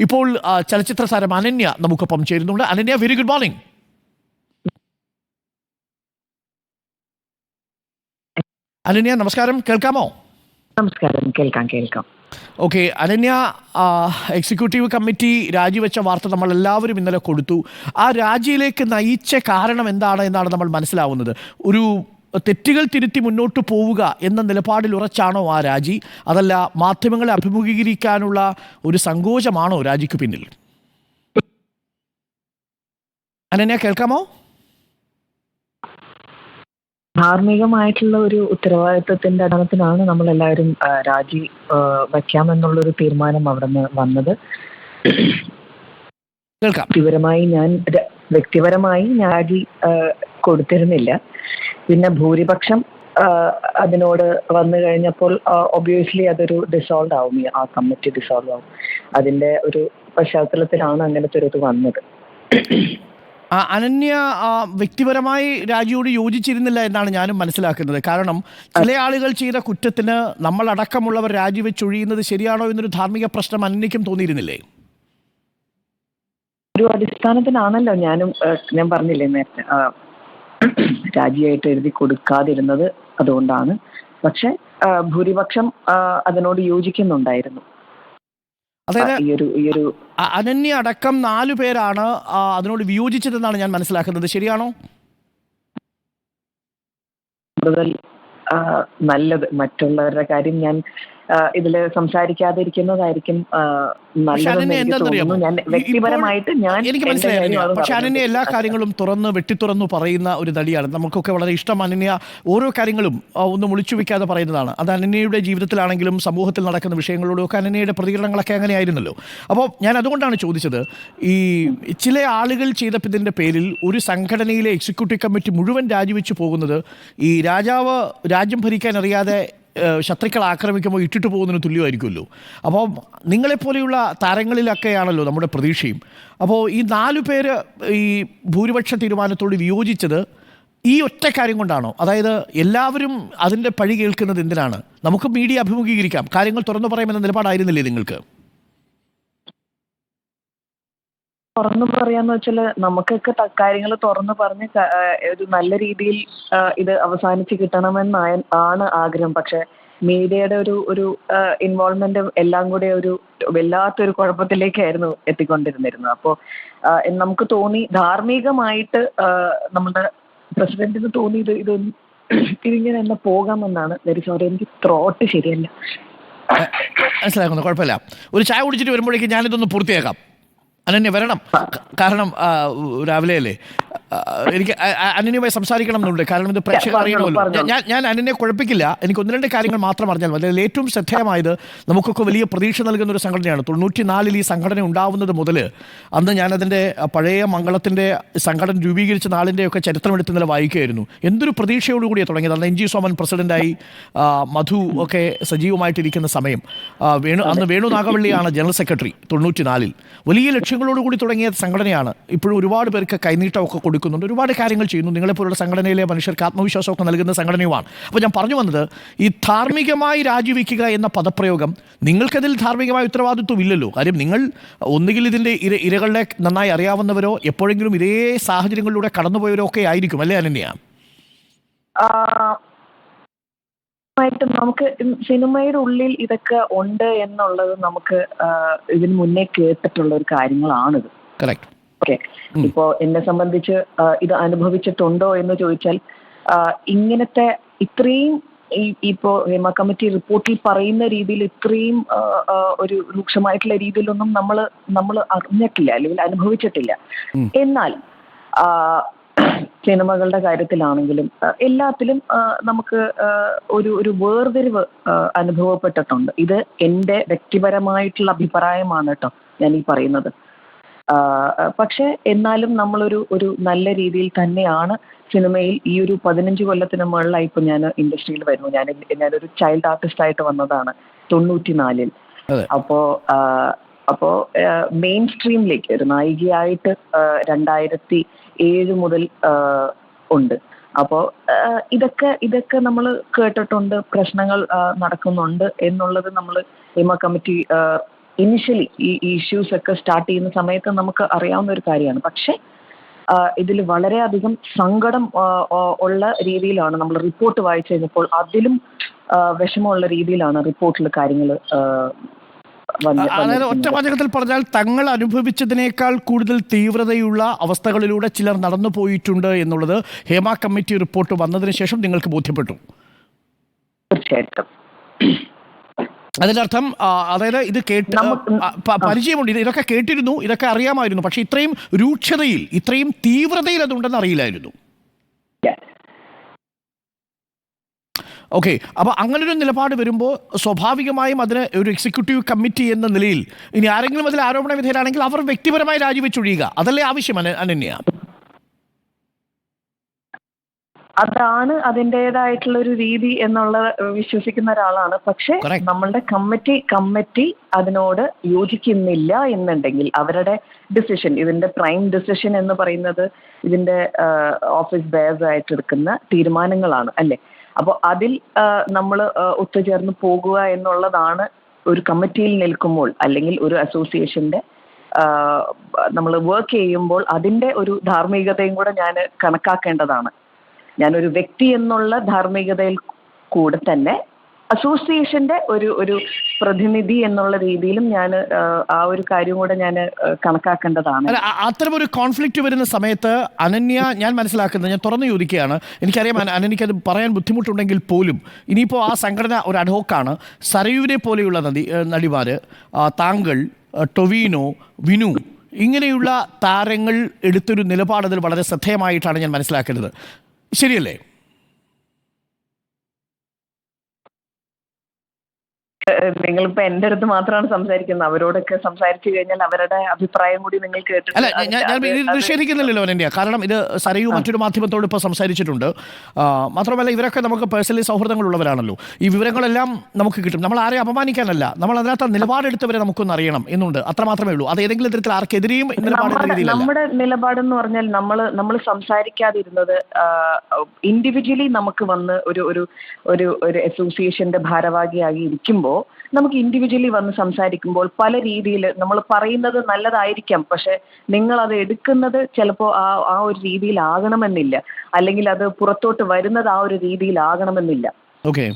ഇപ്പോൾ ചലച്ചിത്ര താരം അനന്യ നമുക്കൊപ്പം ചേരുന്നുണ്ട്. Ananya very good morning Ananya നമസ്കാരം. കേൾക്കാമോ? നമസ്കാരം. കേൾക്കാം കേൾക്കാം. ഓക്കെ അനന്യ എക്സിക്യൂട്ടീവ് കമ്മിറ്റി രാജിവെച്ച വാർത്ത നമ്മൾ എല്ലാവരും ഇന്നലെ കൊടുത്തു. ആ രാജിയിലേക്ക് നയിച്ച കാരണം എന്താണ് എന്നാണ് നമ്മൾ മനസ്സിലാവുന്നത്. ഒരു തെറ്റുകൾ തിരുത്തി മുന്നോട്ട് പോവുക എന്ന നിലപാടിൽ ഉറച്ചാണോ ആ രാജി? അതല്ല മാധ്യമങ്ങളെ അഭിമുഖീകരിക്കാനുള്ള ഒരു സങ്കോചമാണോ രാജിക്ക് പിന്നിൽ? അനന്യ കേൾക്കാമോ? ധാർമ്മികമായിട്ടുള്ള ഒരു ഉത്തരവാദിത്വത്തിന്റെ അടനത്തിനാണ് നമ്മൾ എല്ലാവരും രാജി വയ്ക്കാമെന്നുള്ളൊരു തീരുമാനം അവിടെ നിന്ന് വന്നത്. കേൾക്കാം. വ്യക്തിപരമായി ഞാൻ വ്യക്തിപരമായി ഞാൻ രാജി കൊടുത്തിരുന്നില്ല. പിന്നെ ഭൂരിപക്ഷം അതിനോട് വന്നു കഴിഞ്ഞപ്പോൾ ഒബിയസ്ലി അതൊരു ഡിസോൾവ് ആവും. ആ കമ്മിറ്റി ഡിസോൾവ് ആവും. അതിന്റെ ഒരു പശ്ചാത്തലത്തിലാണ് അങ്ങനത്തെ ഒരു ഇത് വന്നത്. ആ, അനന്യ വ്യക്തിപരമായി രാജിയോട് യോജിച്ചിരുന്നില്ല എന്നാണ് ഞാനും മനസ്സിലാക്കുന്നത്. കാരണം ചില ആളുകൾ ചെയ്ത കുറ്റത്തിന് നമ്മളടക്കമുള്ളവർ രാജിവെച്ചൊഴിയുന്നത് ശരിയാണോ എന്നൊരു ധാർമ്മിക പ്രശ്നം അനന്യക്കും തോന്നിയിരുന്നില്ലേ? ഒരു അടിസ്ഥാനത്തിനാണല്ലോ ഞാനും ഞാൻ പറഞ്ഞില്ലേ നേരത്തെ രാജിയായിട്ട് എഴുതി കൊടുക്കാതിരുന്നത് അതുകൊണ്ടാണ്. പക്ഷെ ഭൂരിപക്ഷം അതിനോട് യോജിക്കുന്നുണ്ടായിരുന്നു. അതായത് അനന്യ അടക്കം നാലു പേരാണ് അതിനോട് വിയോജിച്ചതെന്നാണ് ഞാൻ മനസ്സിലാക്കുന്നത്. ശരിയാണോ? കൂടുതൽ നല്ലത്. മറ്റുള്ളവരുടെ കാര്യം ഞാൻ ആ, ഇതിൽ സംസാരിക്കാതിരിക്കുന്നതായിരിക്കും നല്ലതെന്ന് എനിക്ക് തോന്നുന്നു. ഞാൻ വ്യക്തിപരമായിട്ട് ഞാൻ എനിക്ക് മനസ്സിലായിരുന്നു പക്ഷെ അനന്യ എല്ലാ കാര്യങ്ങളും തുറന്ന് വെട്ടിത്തുറന്നു പറയുന്ന ഒരു തടിയാണ് നമുക്കൊക്കെ വളരെ ഇഷ്ടം അനന്യ. ഓരോ കാര്യങ്ങളും ഒന്ന് മുളിച്ചു ഒളിച്ചു വെക്കാതെ പറയുന്നതാണ്. അത് അനന്യയുടെ ജീവിതത്തിലാണെങ്കിലും സമൂഹത്തിൽ നടക്കുന്ന വിഷയങ്ങളോടും ഒക്കെ അനന്യയുടെ പ്രതികരണങ്ങളൊക്കെ അങ്ങനെയായിരുന്നല്ലോ അപ്പോൾ ഞാൻ അതുകൊണ്ടാണ് ചോദിച്ചത് ഈ ചില ആളുകൾ ചെയ്ത ഇതിന്റെ പേരിൽ ഒരു സംഘടനയിലെ എക്സിക്യൂട്ടീവ് കമ്മിറ്റി മുഴുവൻ രാജിവെച്ച് പോകുന്നത് ഈ രാജാവ് രാജ്യം ഭരിക്കാൻ അറിയാതെ ശത്രുക്കൾ ആക്രമിക്കുമ്പോൾ ഇട്ടിട്ട് പോകുന്നതിന് തുല്യമായിരിക്കുമല്ലോ. അപ്പോൾ നിങ്ങളെപ്പോലെയുള്ള താരങ്ങളിലൊക്കെയാണല്ലോ നമ്മുടെ പ്രതീക്ഷയും. അപ്പോൾ ഈ നാലു പേര് ഈ ഭൂരിപക്ഷ തീരുമാനത്തോട് വിയോജിച്ചത് ഈ ഒറ്റ കാര്യം കൊണ്ടാണോ? അതായത് എല്ലാവരും അതിന്റെ പഴി കേൾക്കുന്നത് എന്തിനാണ്? നമുക്ക് മീഡിയ അഭിമുഖീകരിക്കാം. കാര്യങ്ങൾ തുറന്നു പറയുമെന്ന നിലപാടായിരുന്നില്ലേ നിങ്ങൾക്ക്? തുറന്നു പറയാന്ന് വെച്ചാൽ നമുക്കൊക്കെ കാര്യങ്ങൾ തുറന്നു പറഞ്ഞ് ഒരു നല്ല രീതിയിൽ ഇത് അവസാനിച്ച് കിട്ടണമെന്നായ ആണ് ആഗ്രഹം. പക്ഷെ മീഡിയയുടെ ഒരു ഒരു ഇൻവോൾവ്മെന്റ് എല്ലാം കൂടെ ഒരു വല്ലാത്തൊരു കുഴപ്പത്തിലേക്കായിരുന്നു എത്തിക്കൊണ്ടിരുന്നിരുന്നത്. അപ്പോൾ നമുക്ക് തോന്നി ധാർമ്മികമായിട്ട് നമ്മുടെ പ്രസിഡന്റിന് തോന്നി ഇത് ഇത് ഇതിങ്ങനെ തന്നെ പോകാമെന്നാണ് സോറി എനിക്ക് ത്രോട്ട് ശരിയല്ല. മനസ്സിലാക്കുന്നു കുഴപ്പമില്ല. ഒരു ചായ കുടിച്ചിട്ട് വരുമ്പോഴേക്കും ഞാനിതൊന്ന് പൂർത്തിയാക്കാം. അനന്യ വരണം. കാരണം രാവിലെ അല്ലേ എനിക്ക് അനിനുമായി സംസാരിക്കണം എന്നുണ്ട് കാരണം ഇത് പ്രേക്ഷകർ അറിയണമല്ലോ. ഞാൻ ഞാൻ അനിനെ കുഴപ്പിക്കില്ല. എനിക്ക് ഒന്ന് രണ്ട് കാര്യങ്ങൾ മാത്രം അറിഞ്ഞാൽ മതി. അതിൽ ഏറ്റവും ശ്രദ്ധേയമായത് നമുക്കൊക്കെ വലിയ പ്രതീക്ഷ നൽകുന്ന ഒരു സംഘടനയാണ്. തൊണ്ണൂറ്റി നാലിൽ ഈ സംഘടന ഉണ്ടാവുന്നത് മുതൽ അന്ന് ഞാനതിന്റെ പഴയ മംഗളത്തിന്റെ സംഘടന രൂപീകരിച്ച നാളിന്റെയൊക്കെ ചരിത്രം എടുത്ത് ഇന്നലെ വായിക്കുകയായിരുന്നു. എന്തൊരു പ്രതീക്ഷയോടുകൂടിയാണ് തുടങ്ങിയത്. അന്ന് എൻ ജി സോമൻ പ്രസിഡന്റായി മധു ഒക്കെ സജീവമായിട്ടിരിക്കുന്ന സമയം. വേണു അന്ന് വേണു നാഗവള്ളിയാണ് ജനറൽ സെക്രട്ടറി തൊണ്ണൂറ്റി നാലിൽ വലിയ ലക്ഷ്യങ്ങളോടുകൂടി തുടങ്ങിയ സംഘടനയാണ്. ഇപ്പോഴും ഒരുപാട് പേർക്ക് കൈനീട്ടമൊക്കെ കൊടുക്കുന്നുണ്ട്. ഒരുപാട് കാര്യങ്ങൾ ചെയ്യുന്നു. നിങ്ങളെപ്പോലുള്ള സംഘടനയിലെ മനുഷ്യർക്ക് ആത്മവിശ്വാസമൊക്കെ നൽകുന്ന സംഘടനയുമാണ്. അപ്പോൾ ഞാൻ പറഞ്ഞു വന്നത് ഈ ധാർമ്മികമായി രാജിവെക്കുക എന്ന പദപ്രയോഗം നിങ്ങൾക്കതിൽ ധാർമ്മികമായ ഉത്തരവാദിത്വം ഇല്ലല്ലോ. കാര്യം നിങ്ങൾ ഒന്നുകിൽ ഇതിന്റെ ഇര ഇരകളെ നന്നായി അറിയാവുന്നവരോ എപ്പോഴെങ്കിലും ഇതേ സാഹചര്യങ്ങളിലൂടെ കടന്നുപോയവരോ ഒക്കെ ആയിരിക്കും അല്ലേ അനന്യ? ായിട്ടും നമുക്ക് സിനിമയുടെ ഉള്ളിൽ ഇതൊക്കെ ഉണ്ട് എന്നുള്ളത് നമുക്ക് ഇതിനു ഇതിന് മുന്നേ കേട്ടിട്ടുള്ള ഒരു കാര്യങ്ങളാണിത്. Correct okay. ഇപ്പോ എന്നെ സംബന്ധിച്ച് ഇത് അനുഭവിച്ചിട്ടുണ്ടോ എന്ന് ചോദിച്ചാൽ ഇങ്ങനത്തെ ഇത്രയും ഈ ഇപ്പോ ഹേമ കമ്മിറ്റി റിപ്പോർട്ടിൽ പറയുന്ന രീതിയിൽ ഇത്രയും ഒരു രൂക്ഷമായിട്ടുള്ള രീതിയിലൊന്നും നമ്മൾ നമ്മൾ അറിഞ്ഞിട്ടില്ല അല്ലെങ്കിൽ അനുഭവിച്ചിട്ടില്ല. എന്നാൽ സിനിമകളുടെ കാര്യത്തിലാണെങ്കിലും എല്ലാത്തിലും നമുക്ക് ഒരു ഒരു വേർതിരിവ് അനുഭവപ്പെട്ടിട്ടുണ്ട്. ഇത് എന്റെ വ്യക്തിപരമായിട്ടുള്ള അഭിപ്രായമാണ് കേട്ടോ ഞാൻ ഈ പറയുന്നത്. പക്ഷെ എന്നാലും നമ്മളൊരു ഒരു നല്ല രീതിയിൽ തന്നെയാണ് സിനിമയിൽ ഈ ഒരു പതിനഞ്ച് കൊല്ലത്തിന് മുകളിലായി ഇപ്പൊ ഞാൻ ഇൻഡസ്ട്രിയിൽ വരുന്നു. ഞാൻ ഞാനൊരു ചൈൽഡ് ആർട്ടിസ്റ്റ് ആയിട്ട് വന്നതാണ് തൊണ്ണൂറ്റിനാലിൽ. അപ്പോ അപ്പോൾ അപ്പോ മെയിൻ സ്ട്രീമിലേക്ക് ഒരു നായികയായിട്ട് രണ്ടായിരത്തി ഏഴ് മുതൽ ഉണ്ട്. അപ്പോ ഇതൊക്കെ ഇതൊക്കെ നമ്മൾ കേട്ടിട്ടുണ്ട് പ്രശ്നങ്ങൾ നടക്കുന്നുണ്ട് എന്നുള്ളത് നമ്മൾ ഹേമ കമ്മിറ്റി ഇനിഷ്യലി ഈ ഇഷ്യൂസ് ഒക്കെ സ്റ്റാർട്ട് ചെയ്യുന്ന സമയത്ത് നമുക്ക് അറിയാവുന്ന ഒരു കാര്യമാണ്. പക്ഷേ ഇതിൽ വളരെയധികം സങ്കടം ഉള്ള രീതിയിലാണ് നമ്മൾ റിപ്പോർട്ട് വായിച്ചു കഴിഞ്ഞപ്പോൾ അതിലും വിഷമമുള്ള രീതിയിലാണ് റിപ്പോർട്ടിൽ കാര്യങ്ങൾ അതായത് ഒറ്റ വാചകത്തിൽ പറഞ്ഞാൽ തങ്ങൾ അനുഭവിച്ചതിനേക്കാൾ കൂടുതൽ തീവ്രതയുള്ള അവസ്ഥകളിലൂടെ ചിലർ നടന്നു പോയിട്ടുണ്ട് എന്നുള്ളത് ഹേമ കമ്മിറ്റി റിപ്പോർട്ട് വന്നതിന് ശേഷം നിങ്ങൾക്ക് ബോധ്യപ്പെട്ടു. തീർച്ചയായിട്ടും. അതിന്റെ അർത്ഥം അതായത് ഇത് കേട്ട് പരിചയമുണ്ട്. ഇതൊക്കെ കേട്ടിരുന്നു ഇതൊക്കെ അറിയാമായിരുന്നു പക്ഷെ ഇത്രയും രൂക്ഷതയിൽ ഇത്രയും തീവ്രതയിൽ അതുണ്ടെന്ന് അറിയില്ലായിരുന്നു. ഓക്കെ അപ്പോൾ അങ്ങനൊരു നിലപാട് വരുമ്പോൾ സ്വാഭാവികമായും അതിന് ഒരു എക്സിക്യൂട്ടീവ് കമ്മിറ്റി എന്ന നിലയിൽ ഇനി ആരെങ്കിലും അതിൽ ആരോപണ വിധേയരാണെങ്കിൽ അവർ വ്യക്തിപരമായി രാജിവെച്ചൊഴിയുക. അതല്ലേ ആവശ്യം അനന്യ? അതാണ് അതിന്റെതായിട്ടുള്ള ഒരു രീതി എന്നുള്ള വിശ്വസിക്കുന്ന ഒരാളാണ്. പക്ഷെ. നമ്മളുടെ കമ്മിറ്റി കമ്മിറ്റി അതിനോട് യോജിക്കുന്നില്ല എന്നുണ്ടെങ്കിൽ അവരുടെ ഡിസിഷൻ ഇതിന്റെ പ്രൈം ഡിസിഷൻ എന്ന് പറയുന്നത് ഇതിന്റെ ഓഫീസ് ബേസ് ആയിട്ട് എടുക്കുന്ന തീരുമാനങ്ങളാണ് അല്ലെ? അപ്പോൾ അതിൽ നമ്മൾ ഒത്തുചേർന്ന് പോകുക എന്നുള്ളതാണ് ഒരു കമ്മിറ്റിയിൽ നിൽക്കുമ്പോൾ അല്ലെങ്കിൽ ഒരു അസോസിയേഷന്റെ നമ്മൾ വർക്ക് ചെയ്യുമ്പോൾ അതിന്റെ ഒരു ധാർമ്മികതയും കൂടെ ഞാൻ കണക്കാക്കേണ്ടതാണ്. ഞാനൊരു വ്യക്തി എന്നുള്ള ധാർമ്മികതയിൽ കൂടെ തന്നെ അസോസിയേഷന്റെ ഒരു ഒരു പ്രതിനിധി എന്നുള്ള രീതിയിലും ഞാൻ ആ ഒരു കാര്യം കൂടെ ഞാൻ കണക്കാക്കേണ്ടതാണ്. അത്തരം ഒരു കോൺഫ്ലിക്റ്റ് വരുന്ന സമയത്ത് അനന്യ ഞാൻ മനസ്സിലാക്കുന്നത് ഞാൻ തുറന്നു ചോദിക്കുകയാണ്. എനിക്കറിയാം അനന്യക്ക് അത് പറയാൻ ബുദ്ധിമുട്ടുണ്ടെങ്കിൽ പോലും ഇനിയിപ്പോൾ ആ സംഘടന ഒരു അഡ്ഹോക്കാണ്. സരയുവിനെ പോലെയുള്ള നദി നടിമാർ താങ്കൾ ടൊവീനോ വിനു ഇങ്ങനെയുള്ള താരങ്ങൾ എടുത്തൊരു നിലപാട് അതിൽ വളരെ ശ്രദ്ധേയമായിട്ടാണ് ഞാൻ മനസ്സിലാക്കുന്നത്. ശരിയല്ലേ? നിങ്ങളിപ്പോ എന്റെ അടുത്ത് മാത്രമാണ് സംസാരിക്കുന്നത്. അവരോടൊക്കെ സംസാരിച്ചു കഴിഞ്ഞാൽ അവരുടെ അഭിപ്രായം കൂടി നിങ്ങൾ കേട്ടിട്ട് അല്ല ഞാൻ ഇത് നിഷേധിക്കുന്നില്ലല്ലോ അനന്യ കാരണം ഇത് സരയു മറ്റൊരു മാധ്യമത്തോട് ഇപ്പോൾ സംസാരിച്ചിട്ടുണ്ട്. മാത്രമല്ല ഇവരൊക്കെ നമുക്ക് പേഴ്സണലി സൗഹൃദങ്ങളുള്ളവരാണല്ലോ. ഈ വിവരങ്ങളെല്ലാം നമുക്ക് കിട്ടും. നമ്മൾ ആരെയും അപമാനിക്കാനല്ല നമ്മൾ അതിനകത്ത് നിലപാടെടുത്തവരെ നമുക്കൊന്ന് അറിയണം എന്നുണ്ട്. അത്ര മാത്രമേ ഉള്ളൂ. അത് ഏതെങ്കിലും തരത്തിൽ ആർക്കെതിരെയും നിലപാടെടുത്ത നമ്മുടെ നിലപാടെന്ന് പറഞ്ഞാൽ നമ്മൾ നമ്മൾ സംസാരിക്കാതിരുന്നത് ഇൻഡിവിജ്വലി നമുക്ക് വന്ന് ഒരു ഒരു ഒരു ഒരു അസോസിയേഷന്റെ ഭാരവാഹിയായി ഇരിക്കുമ്പോൾ നമുക്ക് ഇൻഡിവിജ്വലി വന്ന് സംസാരിക്കുമ്പോൾ പല രീതിയിൽ നമ്മൾ പറയുന്നത് നല്ലതായിരിക്കാം. പക്ഷെ നിങ്ങൾ അത് എടുക്കുന്നത് ചിലപ്പോൾ ആ ആ ഒരു രീതിയിലാകണമെന്നില്ല. അല്ലെങ്കിൽ അത് പുറത്തോട്ട് വരുന്നത് ആ ഒരു രീതിയിലാകണമെന്നില്ല. ഓക്കെ